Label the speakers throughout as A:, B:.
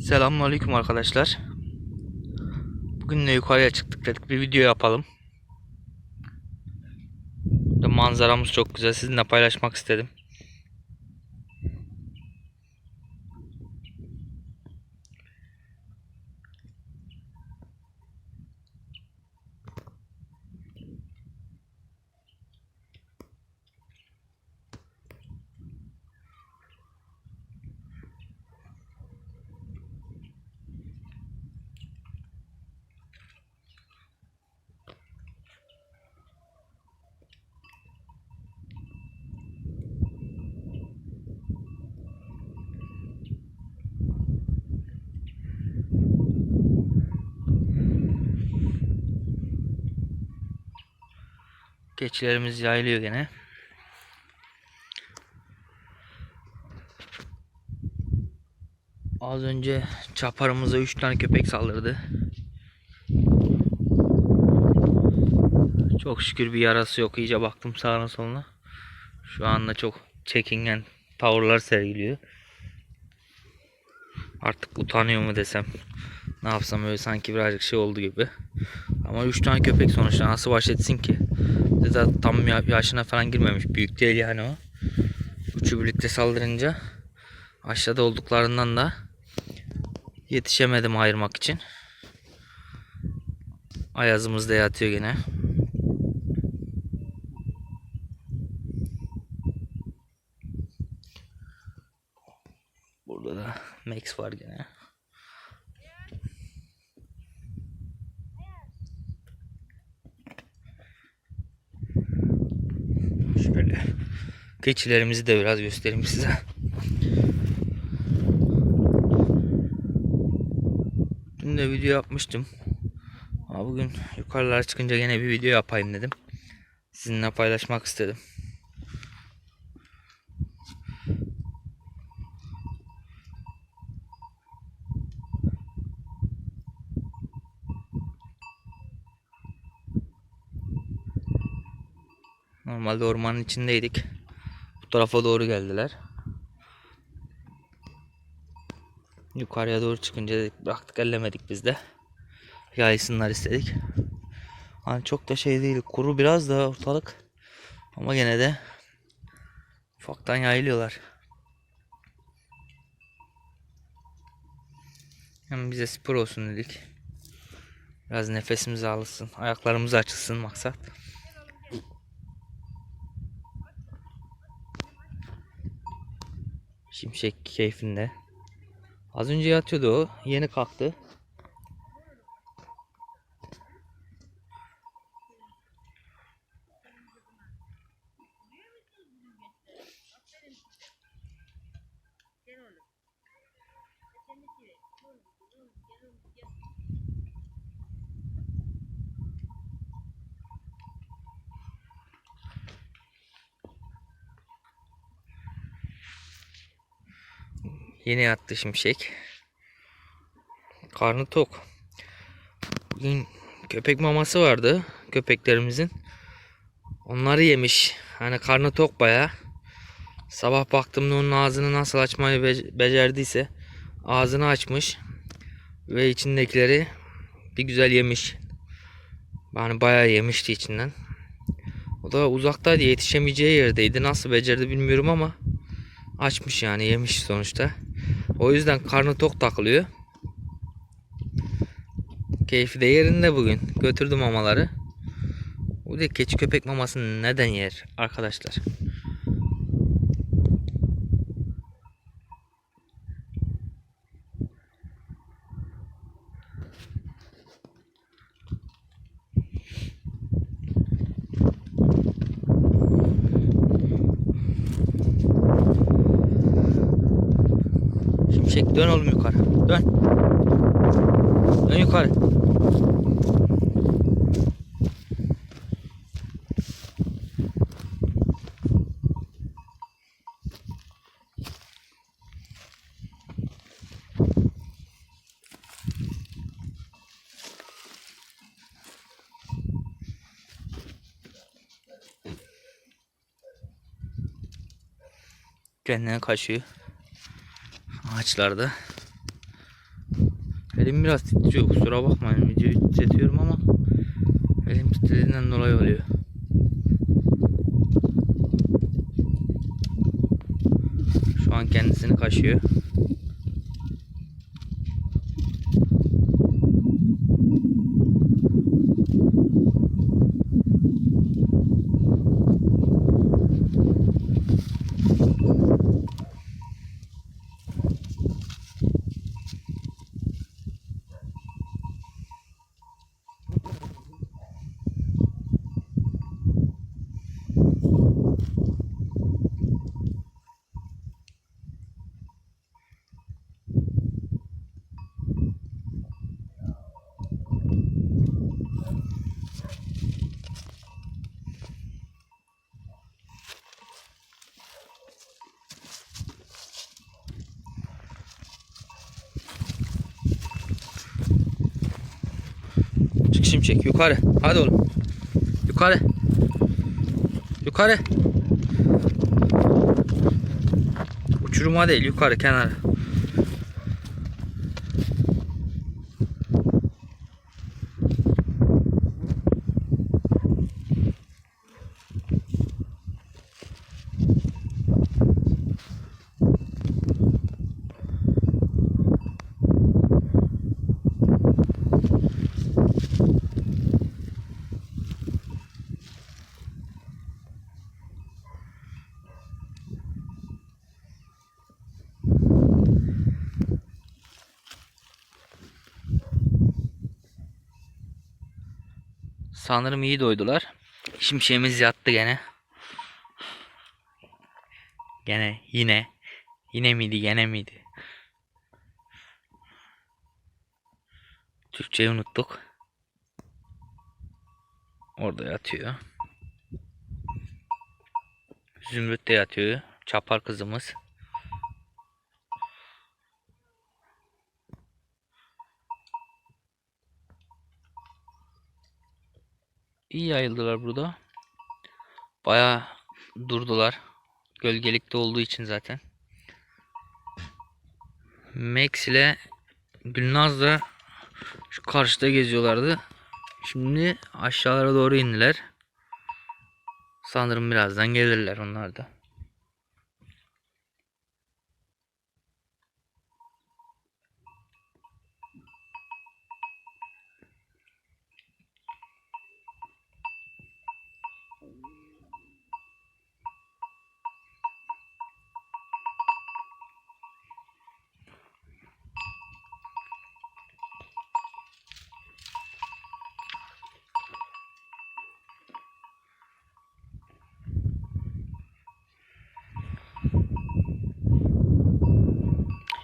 A: Selamünaleyküm arkadaşlar. Bugün de yukarıya çıktık dedik bir video yapalım. Burada manzaramız çok güzel. Sizinle paylaşmak istedim. Keçilerimiz yayılıyor gene. Az önce çaparımıza 3 tane köpek saldırdı. Çok şükür bir yarası yok. İyice baktım sağına soluna. Şu anda çok çekingen tavırlar sergiliyor. Artık utanıyor mu desem. Ne yapsam öyle sanki birazcık şey oldu gibi. Ama 3 tane köpek sonuçta nasıl baş etsin ki? De tam ya- yaşına falan girmemiş. Büyük değil yani o. Üçü birlikte saldırınca aşağıda olduklarından da yetişemedim ayırmak için. Ayazımız da yatıyor gene. Burada da Max var gene. Şöyle keçilerimizi de biraz göstereyim size. Dün de video yapmıştım. Ama bugün yukarılara çıkınca yine bir video yapayım dedim. Sizinle paylaşmak istedim. Normalde ormanın içindeydik. Bu tarafa doğru geldiler. Yukarıya doğru çıkınca dedik bıraktık ellemedik biz de. Yaysınlar istedik. Hani çok da şey değil. Kuru biraz da ortalık. Ama gene de ufaktan yayılıyorlar. Hem bize spor olsun dedik. Biraz nefesimiz alsın. Ayaklarımız açılsın maksat. Şimşek keyfinde. Az önce yatıyordu o. Yeni kalktı. Yeni yattı şimşek. Karnı tok. Bugün köpek maması vardı köpeklerimizin. Onları yemiş. Hani karnı tok baya. Sabah baktığımda onun ağzını nasıl açmayı be- becerdiyse ağzını açmış ve içindekileri bir güzel yemiş. Yani bayağı yemişti içinden. O da uzaktaydı yetişemeyeceği yerdeydi. Nasıl becerdi bilmiyorum ama açmış yani yemiş sonuçta. O yüzden karnı tok takılıyor. Keyfi de yerinde bugün. Götürdüm mamaları. Bu da keçi köpek mamasını neden yer arkadaşlar? Şimşek dön oğlum yukarı. Dön. Dön yukarı. Kendine kaçıyor. Ağaçlarda. Elim biraz titriyor kusura bakmayın videoyu titretiyorum ama elim titrediğinden dolayı oluyor. Şu an kendisini kaşıyor. Şimşek yukarı. Hadi oğlum. Yukarı. Yukarı. Uçuruma değil yukarı kenara. Sanırım iyi doydular. Şimşeğimiz yattı gene. Gene yine. Yine miydi gene miydi? Türkçeyi unuttuk. Orada yatıyor. Zümrüt de yatıyor. Çapar kızımız. İyi yayıldılar burada. Bayağı durdular. Gölgelikte olduğu için zaten. Max ile Gülnaz da şu karşıda geziyorlardı. Şimdi aşağılara doğru indiler. Sanırım birazdan gelirler onlar da.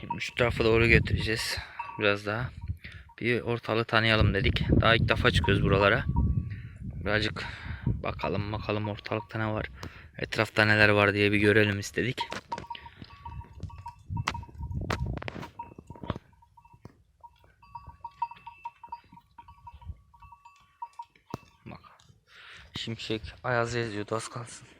A: Şimdi şu tarafa doğru götüreceğiz. Biraz daha. Bir ortalığı tanıyalım dedik. Daha ilk defa çıkıyoruz buralara. Birazcık bakalım bakalım ortalıkta ne var. Etrafta neler var diye bir görelim istedik. Bak. Şimşek Ayaz yazıyordu az kalsın.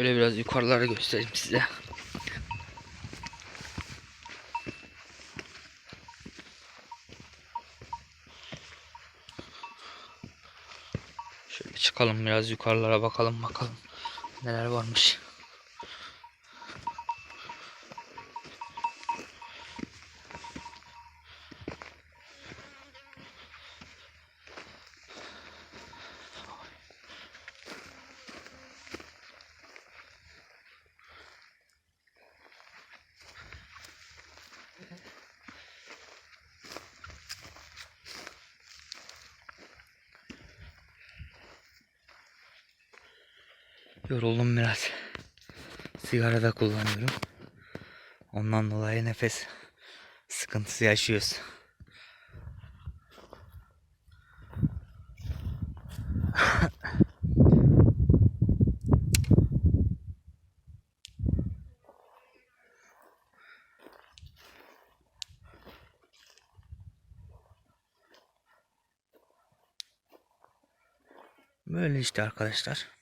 A: Şöyle biraz yukarılara göstereyim size. Şöyle çıkalım biraz yukarılara bakalım bakalım neler varmış. Yoruldum biraz. Sigara da kullanıyorum. Ondan dolayı nefes sıkıntısı yaşıyoruz. Böyle işte arkadaşlar.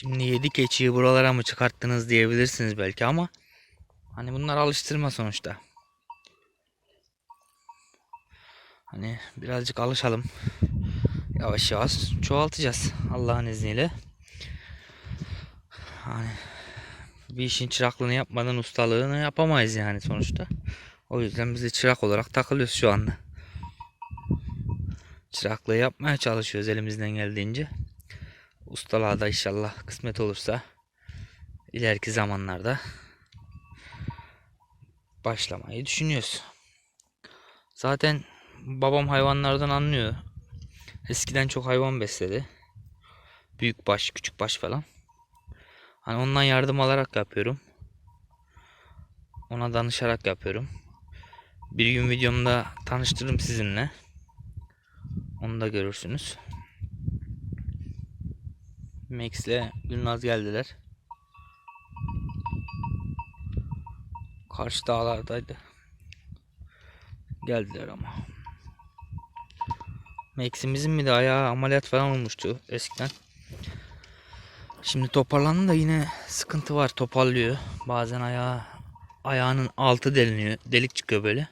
A: Şimdi yedi keçiyi buralara mı çıkarttınız diyebilirsiniz belki ama hani bunlar alıştırma sonuçta. Hani birazcık alışalım. Yavaş yavaş çoğaltacağız Allah'ın izniyle. Hani bir işin çıraklığını yapmadan ustalığını yapamayız yani sonuçta. O yüzden biz de çırak olarak takılıyoruz şu anda. Çıraklığı yapmaya çalışıyoruz elimizden geldiğince. Ustalığa da inşallah kısmet olursa ileriki zamanlarda başlamayı düşünüyoruz. Zaten babam hayvanlardan anlıyor. Eskiden çok hayvan besledi. Büyük baş, küçük baş falan. Hani ondan yardım alarak yapıyorum. Ona danışarak yapıyorum. Bir gün videomda tanıştırırım sizinle. Onu da görürsünüz. Max ile Gülnaz geldiler. Karşı dağlardaydı. Geldiler ama. Max'imizin mi de ayağı ameliyat falan olmuştu eskiden. Şimdi toparlandı da yine sıkıntı var. Toparlıyor. Bazen ayağı ayağının altı deliniyor. Delik çıkıyor böyle.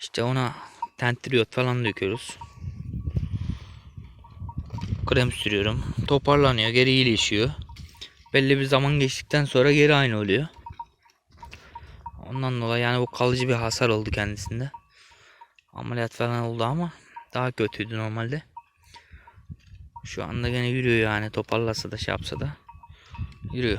A: İşte ona tentriyot falan döküyoruz. Krem sürüyorum. Toparlanıyor. Geri iyileşiyor. Belli bir zaman geçtikten sonra geri aynı oluyor. Ondan dolayı yani bu kalıcı bir hasar oldu kendisinde. Ameliyat falan oldu ama daha kötüydü normalde. Şu anda gene yürüyor yani toparlasa da şey yapsa da yürüyor.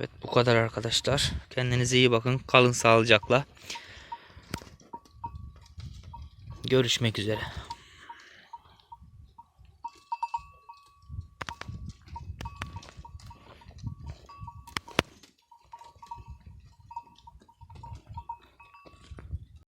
A: Evet bu kadar arkadaşlar. Kendinize iyi bakın. Kalın sağlıcakla. Görüşmek üzere.